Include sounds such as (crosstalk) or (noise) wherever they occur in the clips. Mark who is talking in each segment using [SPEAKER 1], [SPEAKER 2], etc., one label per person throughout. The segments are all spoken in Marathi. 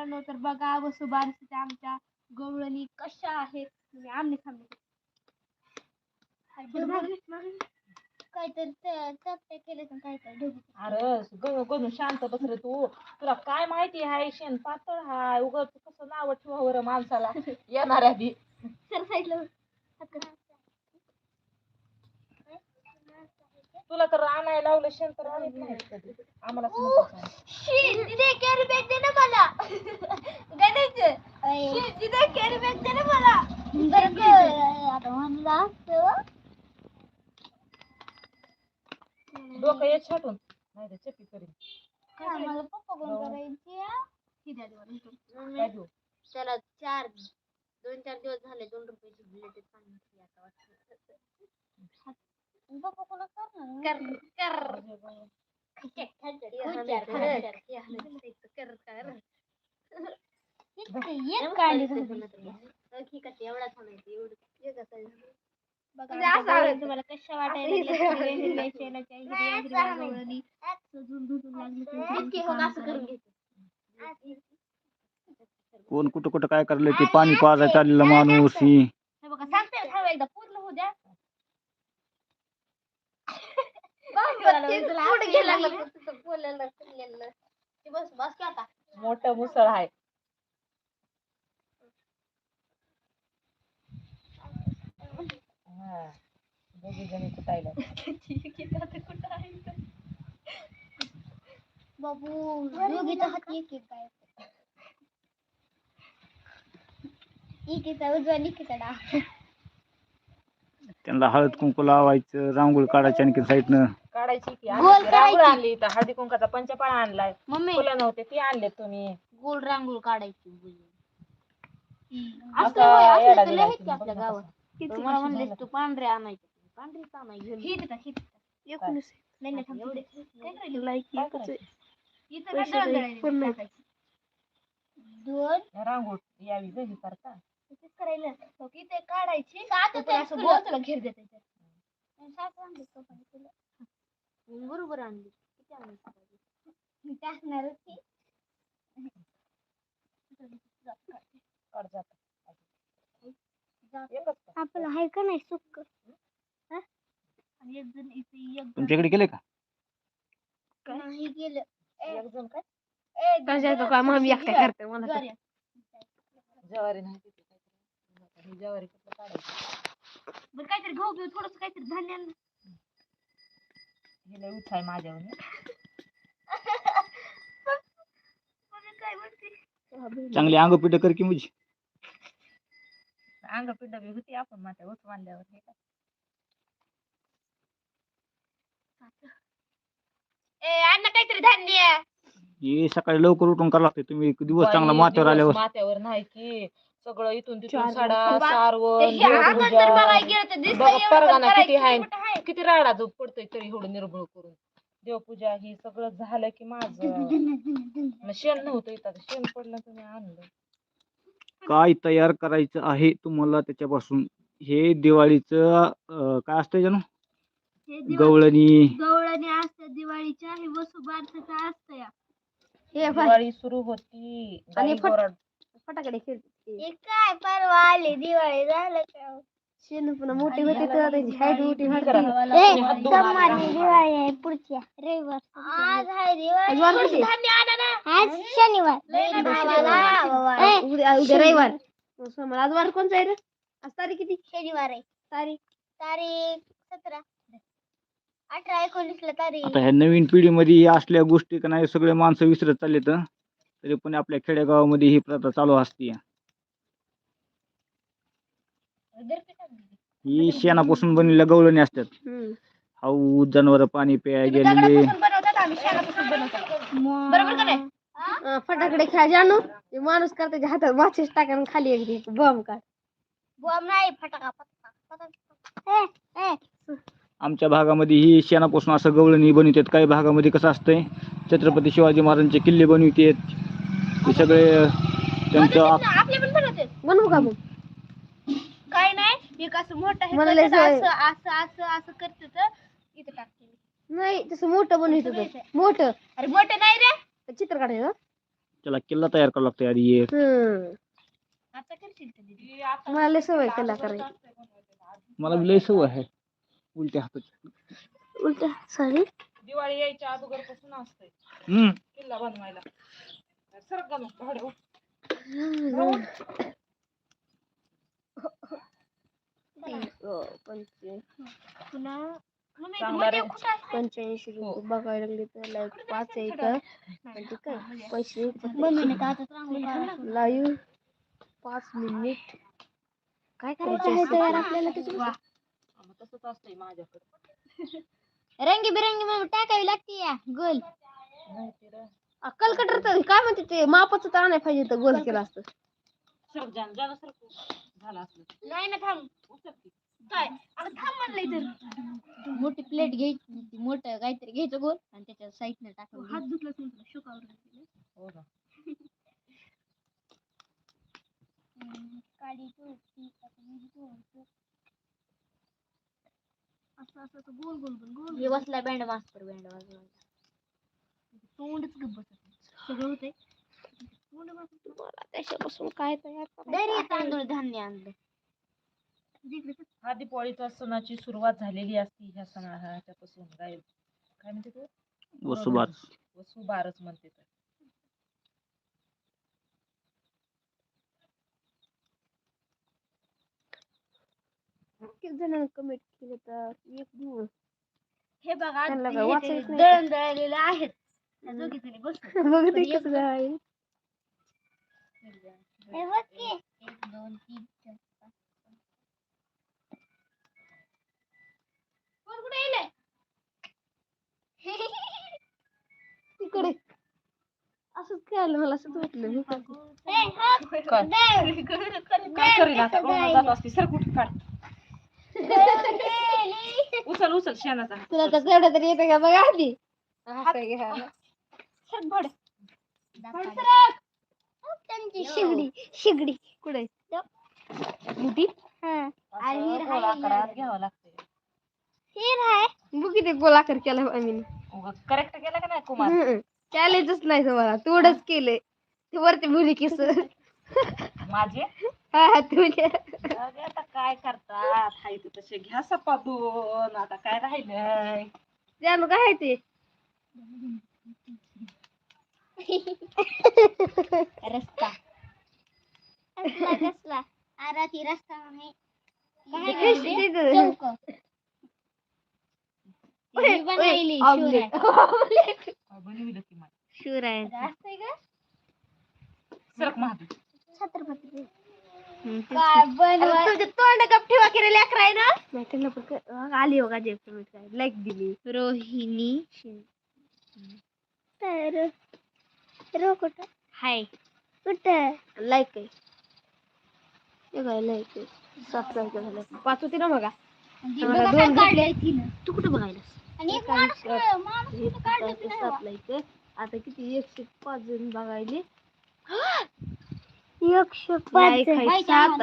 [SPEAKER 1] मित्रांनो तर बघा वसुबारसीच्या आमच्या गवळणी कशा आहेत म्हणजे आमने सामने काहीतरी चपटे केले तर काहीतरी ढोबी
[SPEAKER 2] अरे गणू शांत बस रे तू. तुला काय माहिती आहे शेण पातळ हाय उगाच कसं नाव ठेवा माणसाला. (laughs) येणाऱ्या बी
[SPEAKER 1] सर साईडला
[SPEAKER 2] तुला तर आणायला लावलं शेण तर आणत नाही कधी आम्हाला
[SPEAKER 1] कॅरी बॅग दे ना मला गणेश तिथे कॅरी बॅग दे ना मला आता म्हणलं असतं
[SPEAKER 2] डोकं येत छाटून नाही तर चपी करीन
[SPEAKER 1] मला पप्पा कोण करायची ही द्या देवा इथून.
[SPEAKER 2] काय देऊ
[SPEAKER 1] त्याला चार दोन चार दिवस झाले दोन रुपयाची बुलेट आता वाटतं पप्पा कोणा करणार कर कर तुम्हाला कशा वाटायला
[SPEAKER 3] कोण कुठं कुठं काय करलं ते पाणी पाजा चाललेला माणूस ही
[SPEAKER 1] हे बघा सांगते थांब एकदा पूर्ण होऊ द्या बस बस की आता.
[SPEAKER 2] मोठं मुसळ आहे. हा. दोघी जणी कुटायला.
[SPEAKER 1] बाबू दोघीचा हात एक एक काय एकीचा उजवा एकीचा डावा
[SPEAKER 3] त्यांना हळद कुंकू लावायचं रांगोळी काढायची आणखी साईडनं.
[SPEAKER 2] काढायची की
[SPEAKER 1] गोल
[SPEAKER 2] आणली, रांगोळी
[SPEAKER 1] करायची.
[SPEAKER 2] आणली तर हळदी कुंकाचा पंचपाळा आणलाय.
[SPEAKER 1] मम्मी.
[SPEAKER 2] फुलं नव्हते ते आणले तुम्ही.
[SPEAKER 1] गोल रांगोळ काढायची
[SPEAKER 2] असं
[SPEAKER 1] असं होय, असं
[SPEAKER 2] येडा
[SPEAKER 1] तर लय
[SPEAKER 2] दिलाय
[SPEAKER 1] आहेत की
[SPEAKER 2] तुम्ही,
[SPEAKER 1] आपल्या
[SPEAKER 2] बघ
[SPEAKER 1] गावात.
[SPEAKER 2] कसं.
[SPEAKER 1] तर मला म्हणलेस तू पांढरे आणायचे पांढरीच आणायचे. हिट का हिट
[SPEAKER 2] एकोणीस.
[SPEAKER 1] नाही नाही थांब, एवढे काय करायला
[SPEAKER 2] काय करायचं?
[SPEAKER 1] इथं काय दळण दळायला दोन.
[SPEAKER 2] रांगोळ यावी गही करता.
[SPEAKER 1] तसंच करायला हो की ते काढायची. ते असं गोल तुला घेर देते बरोबर आणली. किती आणली? टाकणार की
[SPEAKER 2] काढ जात. एकच का?
[SPEAKER 1] आपलं आहे का नाही सुक्क? आणि एक जण इथे एक
[SPEAKER 3] तुमच्याकडे गेले का?
[SPEAKER 1] नाही गेलं.
[SPEAKER 2] एक जण काय?
[SPEAKER 1] कशाचं करते मला
[SPEAKER 2] ज्वारी नाही तिथे. काहीतरी. ही ज्वारी कुठलं काढायची?
[SPEAKER 1] बरं काहीतरी बिहू थोडस काहीतरी धान्य आण.
[SPEAKER 2] हे लय उच आहे माझ्यावर
[SPEAKER 1] मम्मी काय म्हणते
[SPEAKER 3] चांगली अंग पिढ कर की मुझी
[SPEAKER 2] अंग पिंड बी होती आपण माझ्या उच मानल्यावर हे काय
[SPEAKER 1] ए अण्णा काहीतरी धान्य
[SPEAKER 3] हे सकाळी लवकर उठून करावं लागते तुम्ही एक दिवस चांगला
[SPEAKER 2] बाई,
[SPEAKER 3] माथ्यावर
[SPEAKER 2] दिवस
[SPEAKER 3] आल्यावर
[SPEAKER 2] माथ्यावर नाही की सगळं इथून तिथून साडा सारवण बघा, परगाना किती आहे? किती राडा जो पडतोय तरी एवढं निर्बळ करून. देवपूजा ही सगळं झालं की माझं. शेण नव्हतं इथं शेण पडलं तुम्ही आणलं.
[SPEAKER 3] काय तयार करायचं आहे तुम्हाला त्याच्यापासून? हे दिवाळीचं काय असतं जाणू?
[SPEAKER 1] हे
[SPEAKER 3] गवळणी.
[SPEAKER 1] गवळणी दिवाळीच्या हे वसुबारसाचं असतं
[SPEAKER 2] दिवाळी सुरू होती.
[SPEAKER 1] आणि फटाकडे खेळते काय परवा आली दिवाळी झालं का? शेण पुन्हा मोठी होती तर त्याची हाईट मोठी दिवाळी आहे पुढच्या रविवार. आज आहे दिवाळी. आज शनिवार. उद्या उद्या रविवार. सोमवार. आज वार कोणचा आहे रे? आज तारीख किती? शनिवार आहे. तारीख? तारीख सतरा. अठरा एकोणीस ला तारीख.
[SPEAKER 3] आता ह्या नवीन पिढीमध्ये या असल्या गोष्टी का नाही सगळे माणसं विसरत चालले तर तरी पण आपल्या खेडेगावामध्ये ही प्रथा चालू असते. ही शेणापासून बनलेल्या गवळणी असतात. हाऊ जनावर पाणी प्याय गेलेले.
[SPEAKER 1] बरोबर का नाही? फटाकडे खेळायचे आणू. ते माणूस का त्याच्या हातात माचीस टाका आणि खाली एक बॉम्ब काढ. बॉम्ब नाही फटाका फटाका
[SPEAKER 3] आमच्या भागामध्ये ही शेणापासून असं गवळणी बनवतात. काही भागामध्ये कसं असतंय छत्रपती शिवाजी महाराजांचे किल्ले बनवतात. हे सगळे त्यांचं आप-
[SPEAKER 1] आपले पण बनवते. बनवू का मग? काय नाही. एक असं मोठं हे
[SPEAKER 4] मला लय
[SPEAKER 1] करतात,
[SPEAKER 4] सवय.
[SPEAKER 1] असं असं असं असं करते तर इथं टाकते
[SPEAKER 4] नाही तसं मोठं बनवत
[SPEAKER 1] बनवायचं.
[SPEAKER 4] मोठं.
[SPEAKER 1] अरे मोठं नाही रे.
[SPEAKER 4] चित्र काढायचं
[SPEAKER 3] त्याला किल्ला तयार करावा लागतो आधी एक.
[SPEAKER 1] आता करशील का दीदी?
[SPEAKER 2] ती आता
[SPEAKER 4] मला लय सवय केला करायची.
[SPEAKER 3] मला लय सवय आहे. उलट्या हाताची.
[SPEAKER 4] उलट सॉरी
[SPEAKER 2] दिवाळी यायच्या अगोदरपासून
[SPEAKER 3] हम्म.
[SPEAKER 2] किल्ला बनवायला.
[SPEAKER 4] पंच्याऐंशी
[SPEAKER 2] हो.
[SPEAKER 4] रुपये बघायला लागले तर लाईक पाच आहे इथं. काय पैसे. लाईव्ह पाच मिनिट. काय करायचं
[SPEAKER 1] आहे
[SPEAKER 4] आहे
[SPEAKER 1] तयार
[SPEAKER 4] तर
[SPEAKER 1] आपल्याला त्याचं
[SPEAKER 2] वा. मग तसंच असतंय माझ्याकडे. (laughs)
[SPEAKER 1] रंगीबिरंगी मग टाकावी लागते या. गोल.
[SPEAKER 2] माहिती रे.
[SPEAKER 4] अक्कल कटर काय म्हणते ते? मापाचं तर आणायला पाहिजे तर गोल केला असतं.
[SPEAKER 2] सरक जाण जाणं सरक झालं असलं.
[SPEAKER 1] नाही ना थांब.
[SPEAKER 2] उचल की.
[SPEAKER 1] काय? आता थांब म्हणलंय तर मोठी प्लेट घ्यायची ती मोठं काहीतरी घ्यायचं गोल आणि त्याच्या साईडने हात धुतलाच नव्हतं शुकावर
[SPEAKER 2] हो ना
[SPEAKER 1] काडी तोडती असं असं असं गोल गोल गोल गोल. हे बसला बँड मास्तर बँड वाजवायला तोंडच गप्प. सगळं होतंय.
[SPEAKER 4] मला त्याच्यापासून काय तयार
[SPEAKER 1] तांदूळ धान्य आणलं.
[SPEAKER 2] हा दिवाळीच्या सणाची सुरुवात झालेली असती ह्या सणा ह्याच्यापासून काय काय म्हणते तू?
[SPEAKER 3] वसुबार
[SPEAKER 2] वसुबारच म्हणते तर
[SPEAKER 4] किती जणांनी कमेंट केलं तर? एक दिवस
[SPEAKER 1] हे बघा दळण दळलेलं आहेत. त्या दोघी जणी बसून (laughs)
[SPEAKER 4] बघ
[SPEAKER 1] पण
[SPEAKER 4] ते
[SPEAKER 1] एक-
[SPEAKER 4] कसं आहे.
[SPEAKER 1] एक दोन तीन
[SPEAKER 4] तिकडे. असंच काय आलं मला असंच वाटलं हे काय?
[SPEAKER 2] करीन आता? जात असते? सर कुठे? काढ. (laughs) उचल उचल शेणाचा.
[SPEAKER 4] तुला तर तेवढं तरी येतं का बघा आधी?
[SPEAKER 1] त्यांची शिगडी शिगडी.
[SPEAKER 4] कुठे?
[SPEAKER 1] मोठी आणि
[SPEAKER 2] घ्यावं लागते
[SPEAKER 4] बघ किती गोलाकार केला आम्ही
[SPEAKER 2] करेक्ट केलं का नाही कुमार?
[SPEAKER 4] चॅलेंजच नाही तुम्हाला. तेवढंच केलंय. ते वरती मुली किस.
[SPEAKER 2] माझे?
[SPEAKER 4] हा तुझे.
[SPEAKER 2] आता काय करतात? हाय ते तसे घ्या सपाटून आता काय राहिलंय?
[SPEAKER 4] जानू काय ते?
[SPEAKER 1] रस्ता. कसला? कसला अरे ती रस्ता नाही
[SPEAKER 4] ते कशी तिथं?
[SPEAKER 1] ही बनवली
[SPEAKER 4] Omelette.
[SPEAKER 2] काय बनविलं की माझ्या
[SPEAKER 4] शिवर आहे
[SPEAKER 1] असतंय का?
[SPEAKER 2] सरक महाग
[SPEAKER 1] छत्रपती.
[SPEAKER 4] हम्म, तेच
[SPEAKER 1] काय
[SPEAKER 4] की.
[SPEAKER 1] बनवा
[SPEAKER 4] अरे तुझे तोंड गप ठेवा की रे लेकरं आहे ना? नाही त्यांना पण क- बघ, आली बघा जे comment काय लाईक दिली.
[SPEAKER 1] रोहिणी.
[SPEAKER 4] तर रो कुठं?
[SPEAKER 1] हाय.
[SPEAKER 4] कुठं? लाईक आहे. हे काय लाईक आहे. लाईक झालं पाच होती ना बघा.
[SPEAKER 1] आणि
[SPEAKER 4] आम्हाला
[SPEAKER 1] बघा
[SPEAKER 4] दोन
[SPEAKER 1] काय काढलंय तिनं.
[SPEAKER 4] तू कुठं बघायला
[SPEAKER 1] आणि एक माणूस माणूस कुठं काढलं
[SPEAKER 4] पाच-
[SPEAKER 1] की नाही
[SPEAKER 4] सात लाईक आहे. आता किती? एकशे पाच जण बघायले. (gasps)
[SPEAKER 1] एकशे
[SPEAKER 4] Like आहे सात.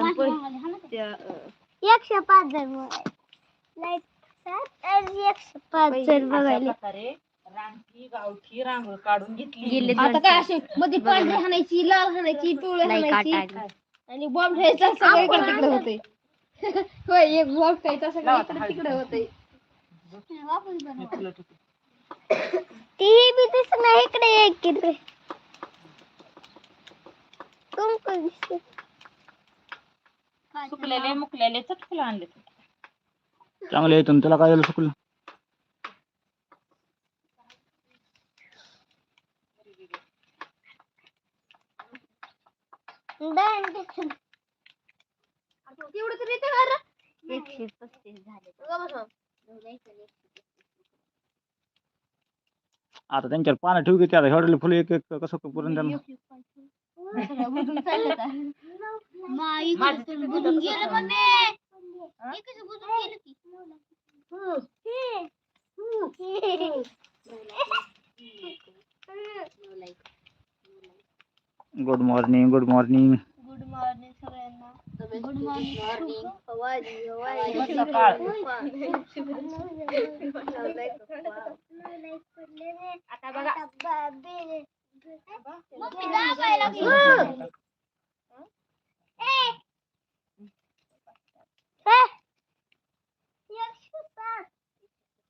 [SPEAKER 4] त्या, अं,
[SPEAKER 1] एकशे पाच जण लाईक सात आणि एकशे पाच जण
[SPEAKER 2] अशा
[SPEAKER 1] बघायले.
[SPEAKER 2] प्रकारे रानटी गावठी रांगोळ काढून घेतली.
[SPEAKER 4] गेले
[SPEAKER 1] आता काय असे मध्ये पांढरी हाणायची लाल हाणायची पिवळी हाणायची. आणि बॉम्ब ठेवायचा सगळीकडे तिकडे होते (laughs) होय एक बॉम्ब ठेवायचा सगळीकडे. तिकडे होते
[SPEAKER 2] हे फुलं ठेवते.
[SPEAKER 1] ती बी दिसणार इकडे एक किती कुंकू
[SPEAKER 2] सुकलेले मुकलेले चटकुलं आणले
[SPEAKER 3] चांगले आणि त्याला काय झालं चुकलं
[SPEAKER 1] तेवढं तरी येतं का रे? एकशे पस्तीस झाले
[SPEAKER 3] आता त्यांच्यावर पानं ठेवू की ते आता एवढे फुलं एक एक कसं पुरण त्यांना
[SPEAKER 2] माझं तिथं
[SPEAKER 1] बुजून
[SPEAKER 2] तसंच
[SPEAKER 1] गेलं
[SPEAKER 2] आहे.
[SPEAKER 1] मम्मी
[SPEAKER 2] हा?
[SPEAKER 1] हे कसं बुजून गेलं की
[SPEAKER 3] good morning good morning
[SPEAKER 1] good morning सगळ्यांना. Good morning. आता बघा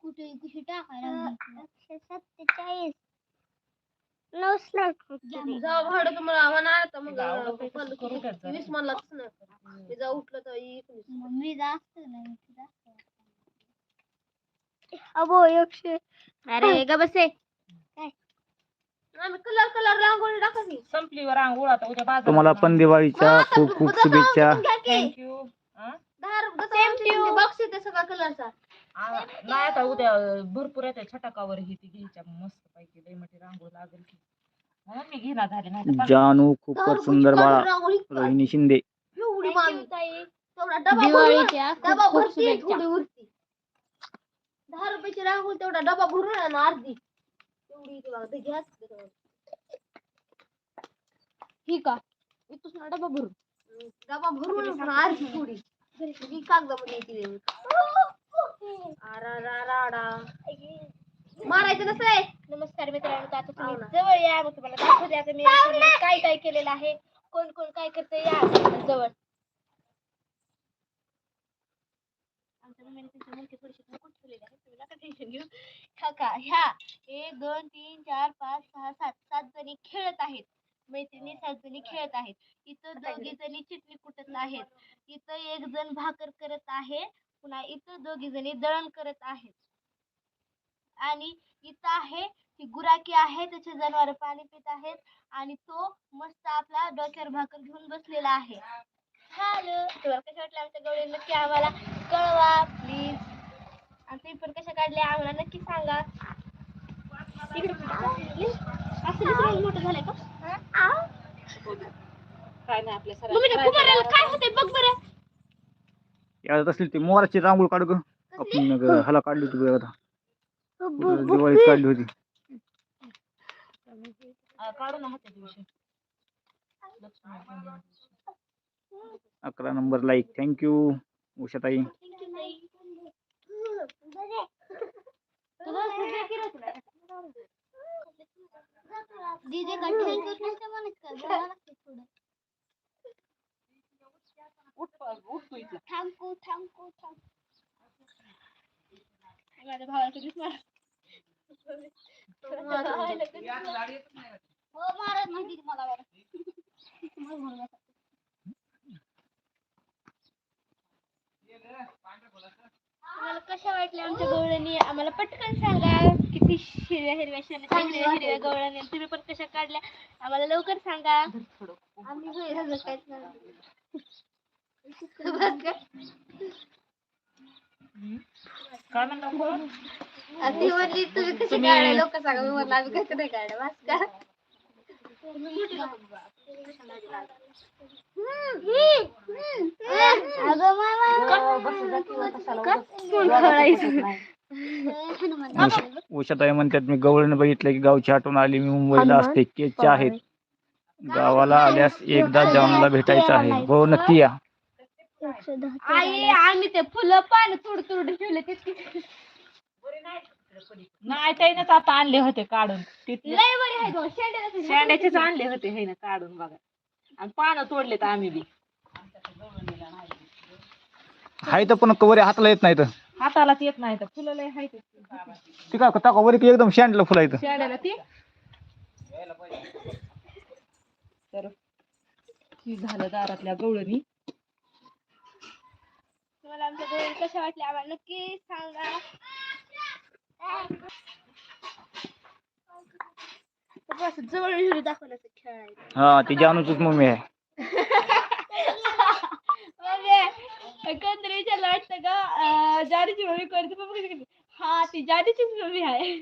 [SPEAKER 1] कुठे कुठे टाकायला सत्तेचाळीस
[SPEAKER 4] भाडं तुम्हाला आव्हान तर मग नाही जाऊ उठलं तर एकवीस
[SPEAKER 1] मी जास्त नाही अबो एकशे अरे ग बसे.
[SPEAKER 4] कलर कलर रांगोळी टाकायची
[SPEAKER 2] संपली वर आंघोळ आता उद्या बाज़ार
[SPEAKER 3] तुम्हाला पण दिवाळीच्या खूप खूप शुभेच्छा.
[SPEAKER 2] थँक्यू
[SPEAKER 4] बॉक्स येते सगळा कलरचा
[SPEAKER 2] नाही आता उद्या भरपूर येते छटाकावर ही ती घ्यायच्या मस्त पैकी लई मोठी रांगोळ लागेल की.
[SPEAKER 3] जानू
[SPEAKER 4] दहा
[SPEAKER 3] खूपच
[SPEAKER 4] रुपयाची
[SPEAKER 3] सुंदर बाळा
[SPEAKER 4] रांगोळी
[SPEAKER 3] रोहिणी शिंदे।
[SPEAKER 4] एवढी मामी तेवढा डबा भरून
[SPEAKER 1] दिवाळीच्या
[SPEAKER 4] डबा
[SPEAKER 1] खूप खूप
[SPEAKER 4] भरती
[SPEAKER 1] शुभेच्छा।
[SPEAKER 4] थोडी उरती दहा रुपयाची रांगोळी तेवढा डबा भरून आहे ना अर्धी एवढी इथे बघा, ते घ्या त्याच्यावर.
[SPEAKER 1] ही का इथून ना डबा भरून
[SPEAKER 4] हम्म, डबा भरून पण अर्धी थोडी ही कागदामध्ये येते आराराराडा. मारायचं नसतंय
[SPEAKER 1] नमस्कार मित्रांनो तर आता तुम्ही
[SPEAKER 4] हो.
[SPEAKER 1] जवळ या मग तुम्हाला दाखवते. आता मी काय काय केलेलं आहे कोण कोण काय करते या जवळ. हा ह्या एक दोन तीन चार पाच सहा सात सात जणी खेळत आहेत. मैत्रिणी सात जणी खेळत आहेत. इथं दोघी जणी चिटणी कुटत आहेत. इथं एक जण भाकर करत आहे. पुन्हा इथं दोघी जणी दळण करत आहेत. आणि इथं आहे ती गुराकी आहे त्याचे जनावर पाणी पित आहेत आणि तो मस्त आपला डोक्यावर भाकर घेऊन बसलेला आहे. हॅलो. तुम्हाला कशा वाटलं आमच्या गवळी? नक्की आम्हाला कळवा प्लीज आणि तुम्ही पण कशा काढल्या आम्हाला नक्की सांगा. असं मोठं झालंय का?
[SPEAKER 2] काय नाही आपल्या
[SPEAKER 1] कुमाराला काय होतंय? बघ बरं.
[SPEAKER 3] असली ती मोराची रांगोळ काढ ग आपण ह्याला काढली होती बघ आता. कुठं दिवाळीत काढली होती
[SPEAKER 2] काढू ना त्या दिवशी लक्ष्मी
[SPEAKER 3] अकरा नंबर लाईक थँक्यू उषाताई
[SPEAKER 1] दीदी का थँक्यू नसतं म्हणत का बोला लागते थोडं।
[SPEAKER 2] उठ उठ तू इथं
[SPEAKER 1] थँक्यू थँक्यू थँक्यू माझ्या भावाला कधीच हो मला बरं तुम्हाला कशा वाटल्या आमच्या गवळणी? आम्हाला पटकन सांगा किती हिरव्या हिरव्या शेणाच्या हिरव्या हिरव्या गवळणी तुम्ही पण कशा काढल्या? आम्हाला लवकर सांगा. आम्ही.
[SPEAKER 2] काय म्हणला कोण?
[SPEAKER 4] ती. म्हणली तुम्ही कशी काढाय लोक सांगा मी म्हणलं आम्ही कसं नाही काढा वाच का?
[SPEAKER 3] उषाताई म्हणतात मी गवळण बघितलं की गावची आठवण आली मी मुंबईला असते केच्या आहेत. गावाला आल्यास एकदा जानूला भेटायचं आहे. हो नक्की या.
[SPEAKER 1] आई आम्ही ते फुलं पान तुड तुड ठेवले ते
[SPEAKER 2] नाही त्यानेच आता आणले होते काढून. तिथले.
[SPEAKER 1] लय बरे आहे गं, शेंड्याला
[SPEAKER 2] शेंड्याचेच आणले होते हे ना काढून बघा. आणि पानं तोडलेत आम्ही बी.
[SPEAKER 3] हाय तर पण कवर हाताला येत नाही तर
[SPEAKER 2] हातालाच येत नाही तर फुलं लय हाय
[SPEAKER 3] ती काय टाका वर की एकदम शँडला फुला येतं
[SPEAKER 2] शेंड्याला ती? तर ही झालं दारातल्या गवळणी.
[SPEAKER 1] तुम्हाला आमच्या गोळी कशा वाटल्या आम्हाला नक्की सांगा. जवळ दाखवण्याचं खेळायचं
[SPEAKER 3] हा ती जानूचीच मम्मी आहे.
[SPEAKER 1] कोणतरी विचारलं वाटतं का जारीची मम्मी करते? हा ती जारीचीच मम्मी आहे.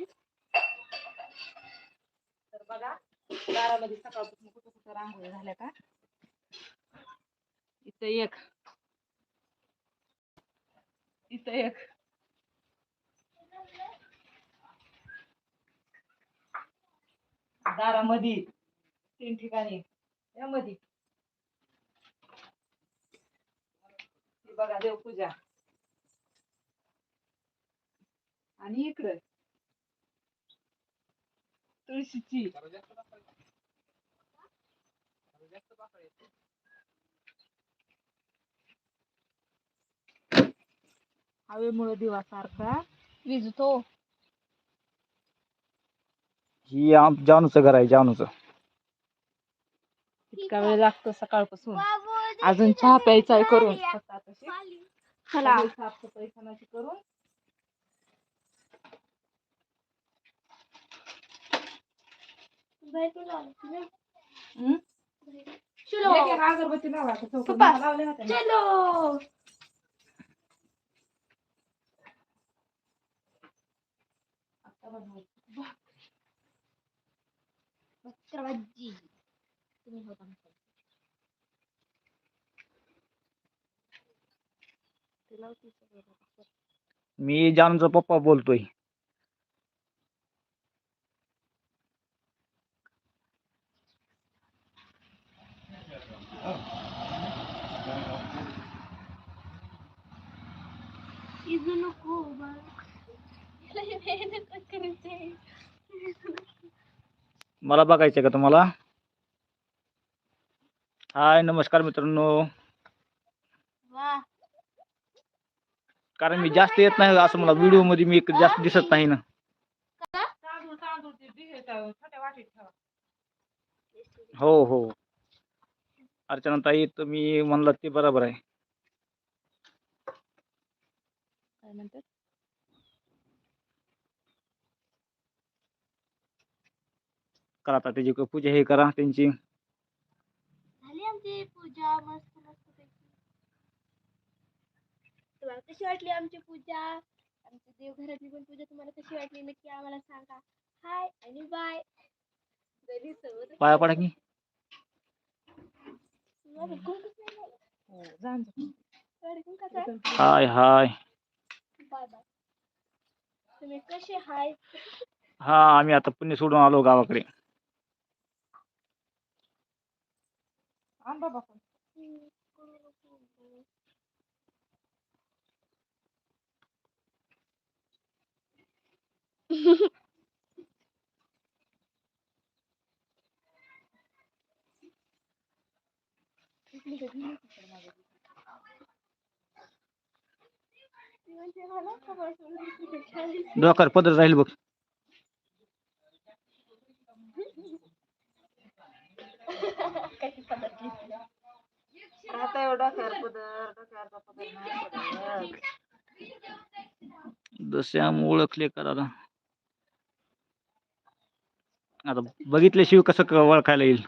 [SPEAKER 2] तर बघा दारामध्ये सकाळपासून कुठं कुठं रांगोळी झाल्या का? इथं एक. इथं एक. दारामध्ये तीन ठिकाणी. यामध्ये ही बघा देवपूजा. आणि इकडे. तुळशीची. हवेमुळे दिवा सारखा
[SPEAKER 4] विजतो.
[SPEAKER 3] ही आम जानूचं घर आहे जानूचं
[SPEAKER 2] इतका वेळ लागतो सकाळपासून अजून चहा प्यायचा आहे करून स्वतःपाशी.
[SPEAKER 4] चला
[SPEAKER 2] सगळी साफसफाई खानाची करून हम्म?
[SPEAKER 4] चलो
[SPEAKER 2] एक एक अगरबत्ती लावा आता चौकात
[SPEAKER 4] पप्पा.
[SPEAKER 2] मला लावल्या होत्या ना.
[SPEAKER 4] चलो
[SPEAKER 2] आता बनवायचं.
[SPEAKER 4] भाजी तुम्ही होता
[SPEAKER 2] ते लावते सगळं बघा.
[SPEAKER 3] मी जानूचा पप्पा बोलतोय.
[SPEAKER 1] इजू नको बघ. लय मेहनत करते.
[SPEAKER 3] मला बघायचं का तुम्हाला? हाय नमस्कार मित्रांनो. कारण मी जास्त येत नाही असं मला व्हिडिओमध्ये मी जास्त दिसत नाही ना. हो हो. अर्चना ताई तुम्ही म्हणलात ते बरोबर आहे
[SPEAKER 2] काय म्हणतात
[SPEAKER 3] करा आता त्याची पूजा हे करा त्यांची.
[SPEAKER 1] झाली आमची पूजा मस्त मस्त पैकी. तुम्हाला कशी वाटली आमची पूजा? आमची देवघरातली पण पूजा तुम्हाला कशी वाटली? नक्की आम्हाला सांगा. हाय आणि बाय
[SPEAKER 3] पाया पडा की.
[SPEAKER 2] हो.
[SPEAKER 3] हाय हाय
[SPEAKER 1] बाय बाय तुम्ही कसे? हाय
[SPEAKER 3] हा आम्ही आता पुणे सोडून आलो गावाकडे.
[SPEAKER 2] आण बाबा पण.
[SPEAKER 1] म्हणजे मला
[SPEAKER 3] पदर राहील बघ
[SPEAKER 1] पद्धत घेतली
[SPEAKER 2] आता एवढा डोक्यावर पदर डोक्यावरचा पदर. नाही पडत.
[SPEAKER 3] दश्याम ओळखले करा आता आता बघितल्याशिवाय कसं क- ओळखायला येईल?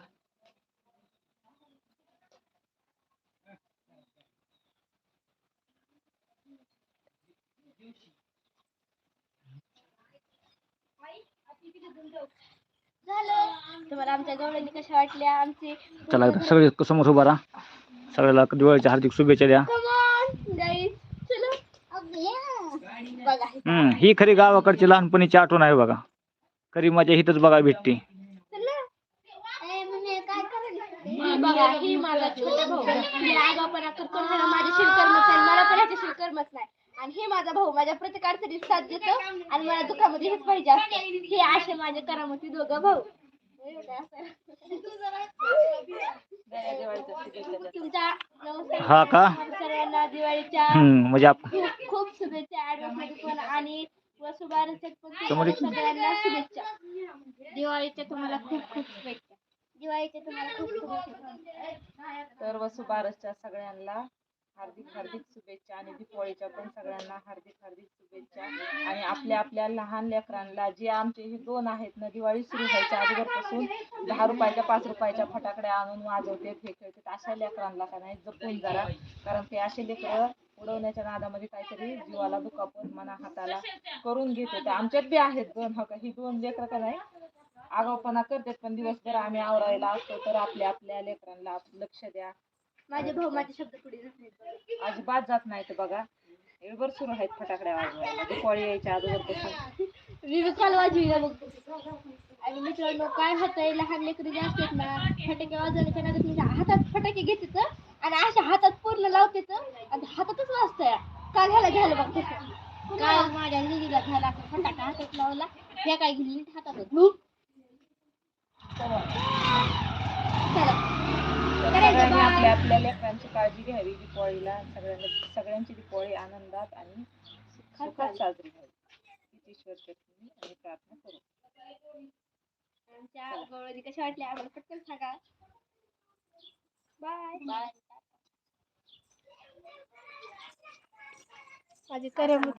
[SPEAKER 1] झालं. तुम्हाला आमच्या गवळणी कशा वाटल्या? आमची
[SPEAKER 3] चला सगळे समोर उभा राहा. सगळ्याला दिवाळीच्या हार्दिक शुभेच्छा द्या.
[SPEAKER 1] गाईस चलो बघा हे
[SPEAKER 3] हम्म ही खरी गावाकडची लहानपणीची आठवण आहे बघा. खरी मजा हिथंच बघा भेटते.
[SPEAKER 1] हे बघा माझा छोटा भाऊ. मी आगापणा करतो ना माझ्याशी कर्मच नाही. मला पण ह्याच्याशी कर्मच नाही. आणि हे माझा भाऊ माझ्या प्रत्येक अडचणीत साथ देतो. आणि मला दुःखामध्ये हेच पाहिजे असतं. हे असे माझे करामती दोघं भाऊ.
[SPEAKER 3] हा का?
[SPEAKER 1] सर्वांना दिवाळीच्या
[SPEAKER 3] हम्म म्हणजे आप
[SPEAKER 1] खूप खूप शुभेच्छा ऍडव्हान्समध्ये पण आणि वसुबारसच्या पण
[SPEAKER 3] समोर
[SPEAKER 1] तुम्हाला सगळ्यांना शुभेच्छा. दिवाळीच्या तुम्हाला खूप खूप शुभेच्छा. दिवाळीच्या तुम्हाला खूप खूप शुभेच्छा.
[SPEAKER 2] तर वसुबारसच्या सगळ्यांना हार्दिक हार्दिक शुभेच्छा आणि दीपावळीच्या पण सगळ्यांना हार्दिक हार्दिक शुभेच्छा. आणि आपल्या आपल्या लहान लेकरांना जे आमचे हे दोन आहेत ना दिवाळी सुरू व्हायच्या अगोदरपासून दहा रुपयाच्या पाच रुपयाच्या फटाकड्या आणून वाजवतात हे खेळतात अशा लेकरांना का नाही जपून जरा. कारण ते असे लेकरं उडवण्याच्या नादामध्ये काहीतरी जीवाला दुखापत मना हाताला करून घेतो. होते आमच्यात बी आहेत दोन हो ही दोन लेकरं का नाही आगाऊपणा करतात. पण दिवसभर आम्ही आवरायला असतो. तर आपल्या आपल्या लेकरांना लक्ष द्या.
[SPEAKER 1] माझे भाऊ माझे शब्द पुढे जात नाहीत.
[SPEAKER 2] अजिबात जात नाहीत बघा. एवढं सुरू आहेत फटाकड्या वाजवायला. दिवाळी यायच्या अगोदरपासून.
[SPEAKER 1] मी बी काल वाजवीला बघ आणि मित्रांनो काय होतंय? लहान लेकरं जे असतात ना फटाके वाजवण्याच्या नादात म्हणजे हातात फटाके घेतात आणि अशा हातात पूर्ण लावतात आणि हातातच वाजतंय. काल ह्याला झालं बघ तसं काल माझ्या झाला असं फटाका हातात लावला. ह्या काय घेतली हातातच चला.
[SPEAKER 2] सगळ्यांनी आपल्या आपल्या लेकरांची काळजी घ्यावी दिवाळीला सगळ्यांना सगळ्यांची दिवाळी आनंदात आणि सुखात साजरी हीच ईश्वर चरणी आम्ही प्रार्थना करू.
[SPEAKER 1] आमच्या गवळणी कशा वाटल्या? आम्हाला पटकन सांगा. बाय. बाय.
[SPEAKER 4] माझी करमणूक